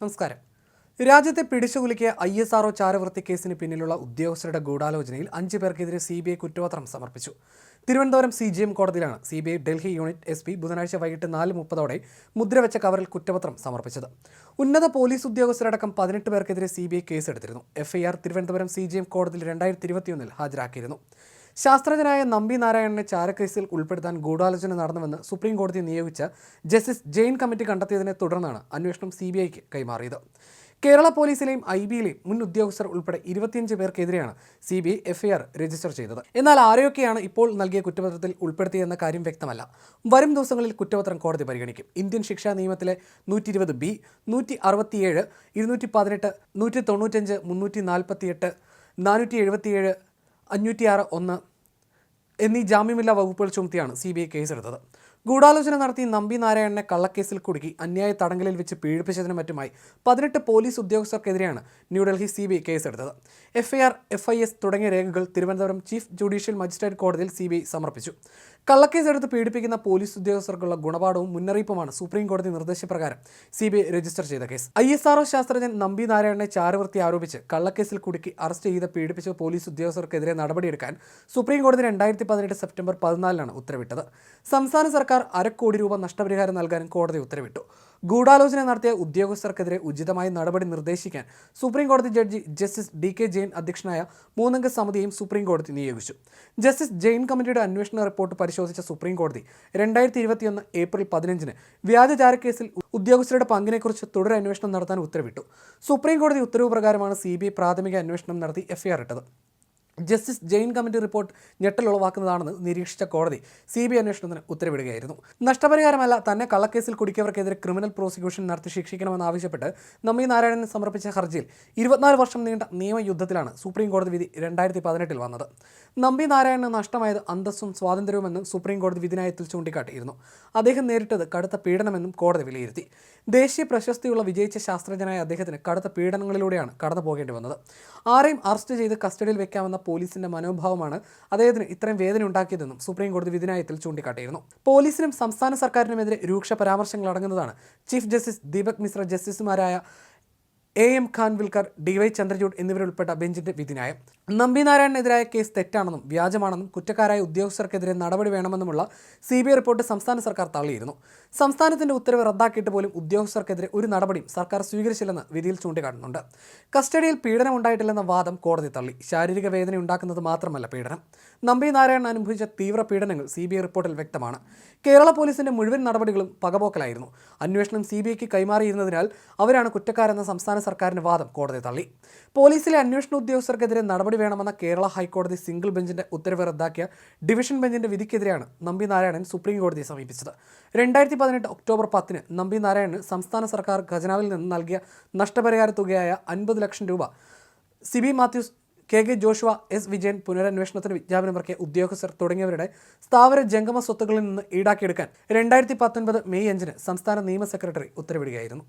നമസ്കാരം. രാജ്യത്തെ പിടിച്ചുകുലുക്കിയ ഐ എസ് ആർഒ ചാരവൃത്തി കേസിന് പിന്നിലുള്ള ഉദ്യോഗസ്ഥരുടെ ഗൂഢാലോചനയിൽ അഞ്ച് പേർക്കെതിരെ സി ബി ഐ കുറ്റപത്രം സമർപ്പിച്ചു. തിരുവനന്തപുരം സി ജി എം കോടതിയിലാണ് C B I Delhi unit S P ബുധനാഴ്ച വൈകിട്ട് നാല് മുപ്പതോടെ മുദ്രവെച്ച കവറിൽ കുറ്റപത്രം സമർപ്പിച്ചത്. ഉന്നത പോലീസ് ഉദ്യോഗസ്ഥരടക്കം പതിനെട്ട് പേർക്കെതിരെ സി ബി ഐ കേസെടുത്തിരുന്നു. F I R Thiruvananthapuram C G M കോടതിയിൽ രണ്ടായിരത്തി ഇരുപത്തിയൊന്നിൽ ഹാജരാക്കിയിരുന്നു. ശാസ്ത്രജ്ഞനായ നമ്പി നാരായണനെ ചാരക്കേസിൽ ഉൾപ്പെടുത്താൻ ഗൂഢാലോചന നടന്നുവെന്ന് സുപ്രീം കോടതി നിയോഗിച്ച ജസ്റ്റിസ് ജെയിൻ കമ്മിറ്റി കണ്ടെത്തിയതിനെ തുടർന്നാണ് അന്വേഷണം സി ബി ഐക്ക് കൈമാറിയത്. കേരള പോലീസിലെയും ഐ ബിയിലെയും മുൻ ഉദ്യോഗസ്ഥർ ഉൾപ്പെടെ ഇരുപത്തിയഞ്ച് പേർക്കെതിരെയാണ് C B I FIR register ചെയ്തത്. എന്നാൽ ആരെയൊക്കെയാണ് ഇപ്പോൾ നൽകിയ കുറ്റപത്രത്തിൽ ഉൾപ്പെടുത്തിയെന്ന കാര്യം വ്യക്തമല്ല. വരും ദിവസങ്ങളിൽ കുറ്റപത്രം കോടതി പരിഗണിക്കും. ഇന്ത്യൻ ശിക്ഷാ നിയമത്തിലെ നൂറ്റി ഇരുപത് ബി നൂറ്റി അറുപത്തിയേഴ് ഇരുന്നൂറ്റി പതിനെട്ട് നൂറ്റി തൊണ്ണൂറ്റഞ്ച് മുന്നൂറ്റി നാൽപ്പത്തിയെട്ട് നാനൂറ്റി എഴുപത്തിയേഴ് അഞ്ഞൂറ്റിയാറ് ഒന്ന് എന്നീ ജാമ്യമില്ലാ വകുപ്പുകൾ ചുമത്തിയാണ് സി ബി ഐ കേസെടുത്തത്. ഗൂഢാലോചന നടത്തി നമ്പി നാരായണനെ കള്ളക്കേസിൽ കുടുക്കി. അന്യായ തടങ്കലിൽ വെച്ച് പീഡിപ്പിച്ചതിനും മറ്റുമായി പതിനെട്ട് പോലീസ് ഉദ്യോഗസ്ഥർക്കെതിരെയാണ് ന്യൂഡൽഹി സി ബി കേസെടുത്തത്. എഫ്ഐആർ എഫ് ഐ എസ് തുടങ്ങിയ രേഖകൾ തിരുവനന്തപുരം ചീഫ് ജുഡീഷ്യൽ മജിസ്ട്രേറ്റ് കോടതിയിൽ സി ബി ഐ സമർപ്പിച്ചു. കള്ളക്കേസെടുത്ത് പീഡിപ്പിക്കുന്ന പോലീസ് ഉദ്യോഗസ്ഥർക്കുള്ള ഗുണപാഠവും മുന്നറിയിപ്പുമാണ് സുപ്രീം കോടതി നിർദ്ദേശപ്രകാരം സി ബി ഐ രജിസ്റ്റർ ചെയ്ത കേസ്. ഐ എസ് ആർഒ ശാസ്ത്രജ്ഞൻ നമ്പി നാരായണനെ ചാരവൃത്തി ആരോപിച്ച് കള്ളക്കേസിൽ കുടുക്കി അറസ്റ്റ് ചെയ്ത് പീഡിപ്പിച്ച പോലീസ് ഉദ്യോഗസ്ഥർക്കെതിരെ നടപടിയെടുക്കാൻ സുപ്രീം കോടതി രണ്ടായിരത്തി പതിനെട്ട് സെപ്റ്റംബർ പതിനാലിനാണ് ഉത്തരവിട്ടത്. സംസ്ഥാന സർക്കാർ അരക്കോടി രൂപ നഷ്ടപരിഹാരം നൽകാനും കോടതി ഉത്തരവിട്ടു. ഗൂഢാലോചന നടത്തിയ ഉദ്യോഗസ്ഥർക്കെതിരെ ഉചിതമായ നടപടി നിർദ്ദേശിക്കാൻ സുപ്രീം കോടതി judge justice D K Jain അധ്യക്ഷനായ മൂന്നംഗ സമിതിയും സുപ്രീം കോടതി നിയോഗിച്ചു. ജസ്റ്റിസ് ജെയിൻ കമ്മിറ്റിയുടെ അന്വേഷണ റിപ്പോർട്ട് പരിശോധിച്ച സുപ്രീം കോടതി രണ്ടായിരത്തി ഇരുപത്തിയൊന്ന് ഏപ്രിൽ പതിനഞ്ചിന് വ്യാജചാര കേസിൽ ഉദ്യോഗസ്ഥരുടെ പങ്കിനെക്കുറിച്ച് തുടരന്വേഷണം നടത്താൻ ഉത്തരവിട്ടു. സുപ്രീം കോടതി ഉത്തരവ് പ്രകാരമാണ് സി പ്രാഥമിക അന്വേഷണം നടത്തി എഫ്ഐആർ ഇട്ടത്. ജസ്റ്റിസ് ജെയിൻ കമ്മിറ്റി റിപ്പോർട്ട് ഞെട്ടലുളവാക്കുന്നതാണെന്ന് നിരീക്ഷിച്ച കോടതി സി ബി അന്വേഷണത്തിന് ഉത്തരവിടുകയായിരുന്നു. നഷ്ടപരിഹാരമല്ല തന്നെ കള്ളക്കേസിൽ കുടിക്കിയവർക്കെതിരെ ക്രിമിനൽ പ്രോസിക്യൂഷൻ നടത്തി ശിക്ഷിക്കണമെന്നാവശ്യപ്പെട്ട് നമ്മി നാരായണൻ സമർപ്പിച്ച ഹർജിയിൽ ഇരുപത്തിനാല് വർഷം നീണ്ട നിയമയുദ്ധത്തിലാണ് സുപ്രീം കോടതി വിധി രണ്ടായിരത്തി പതിനെട്ടിൽ വന്നത്. നമ്പി നാരായണന് നഷ്ടമായത് അന്തസ്സും സ്വാതന്ത്ര്യവുമെന്നും സുപ്രീം കോടതി വിധിനായത്തിൽ ചൂണ്ടിക്കാട്ടിയിരുന്നു. അദ്ദേഹം നേരിട്ടത് കടുത്ത പീഡനമെന്നും കോടതി വിലയിരുത്തി. ദേശീയ പ്രശസ്തിയുള്ള വിജയിച്ച ശാസ്ത്രജ്ഞനായ അദ്ദേഹത്തിന് കടുത്ത പീഡനങ്ങളിലൂടെയാണ് കടന്നു പോകേണ്ടി വന്നത്. ആരെയും അറസ്റ്റ് ചെയ്ത് കസ്റ്റഡിയിൽ വെക്കാമെന്ന പോലീസിന്റെ മനോഭാവമാണ് അദ്ദേഹത്തിന് ഇത്രയും വേദന ഉണ്ടാക്കിയതെന്നും സുപ്രീം കോടതി വിധിനായത്തിൽ ചൂണ്ടിക്കാട്ടിയിരുന്നു. പോലീസിനും സംസ്ഥാന സർക്കാരിനുമെതിരെ രൂക്ഷ പരാമർശങ്ങൾ അടങ്ങുന്നതാണ്. ചീഫ് ജസ്റ്റിസ് ദീപക് മിശ്ര ജസ്റ്റിസുമാരായ A M Khanwilkar D Y Chandrachud എന്നിവരുൾപ്പെട്ട ബെഞ്ചിന്റെ വിധിന്യായം. നമ്പിനാരായണനെതിരായ കേസ് തെറ്റാണെന്നും വ്യാജമാണെന്നും കുറ്റക്കാരായ ഉദ്യോഗസ്ഥർക്കെതിരെ നടപടി വേണമെന്നുമുള്ള സി ബി ഐ റിപ്പോർട്ട് സംസ്ഥാന സർക്കാർ തള്ളിയിരുന്നു. സംസ്ഥാനത്തിന്റെ ഉത്തരവ് റദ്ദാക്കിയിട്ട് പോലും ഉദ്യോഗസ്ഥർക്കെതിരെ ഒരു നടപടിയും സർക്കാർ സ്വീകരിച്ചില്ലെന്ന് വിധിയിൽ ചൂണ്ടിക്കാട്ടുന്നുണ്ട്. കസ്റ്റഡിയിൽ പീഡനം ഉണ്ടായിട്ടില്ലെന്ന വാദം കോടതി തള്ളി. ശാരീരിക വേദന ഉണ്ടാക്കുന്നത് മാത്രമല്ല പീഡനം. നമ്പി നാരായണൻ അനുഭവിച്ച തീവ്ര പീഡനങ്ങൾ സി റിപ്പോർട്ടിൽ വ്യക്തമാണ്. കേരള പോലീസിന്റെ മുഴുവൻ നടപടികളും പകപോക്കലായിരുന്നു. അന്വേഷണം സി ബി ഐക്ക് കൈമാറിയിരുന്നതിനാൽ അവരാണ് കുറ്റക്കാരെന്ന സംസ്ഥാന സർക്കാരിന്റെ വാദം കോടതി തള്ളി. പോലീസിലെ അന്വേഷണ ഉദ്യോഗസ്ഥർക്കെതിരെ നടപടി വേണമെന്ന കേരള ഹൈക്കോടതി സിംഗിൾ ബെഞ്ചിന്റെ ഉത്തരവ് റദ്ദാക്കിയ ഡിവിഷൻ ബെഞ്ചിന്റെ വിധിക്കെതിരെയാണ് നമ്പി നാരായണൻ സുപ്രീം കോടതിയെ സമീപിച്ചത്. രണ്ടായിരത്തി പതിനെട്ട് ഒക്ടോബർ പത്തിന് നമ്പി നാരായണന് സംസ്ഥാന സർക്കാർ ഖജനാവിൽ നിന്ന് നൽകിയ നഷ്ടപരിഹാര തുകയായ അൻപത് ലക്ഷം രൂപ. Siby Mathews K K Joshua S Vijayan പുനരന്വേഷണത്തിന് വിജ്ഞാപനമിറക്കിയ ഉദ്യോഗസ്ഥർ തുടങ്ങിയവരുടെ സ്ഥാവര ജംഗമ സ്വത്തുക്കളിൽ നിന്ന് ഈടാക്കിയെടുക്കാൻ രണ്ടായിരത്തി പത്തൊൻപത് മെയ് അഞ്ചിന് സംസ്ഥാന നിയമ സെക്രട്ടറി ഉത്തരവിടുകയായിരുന്നു.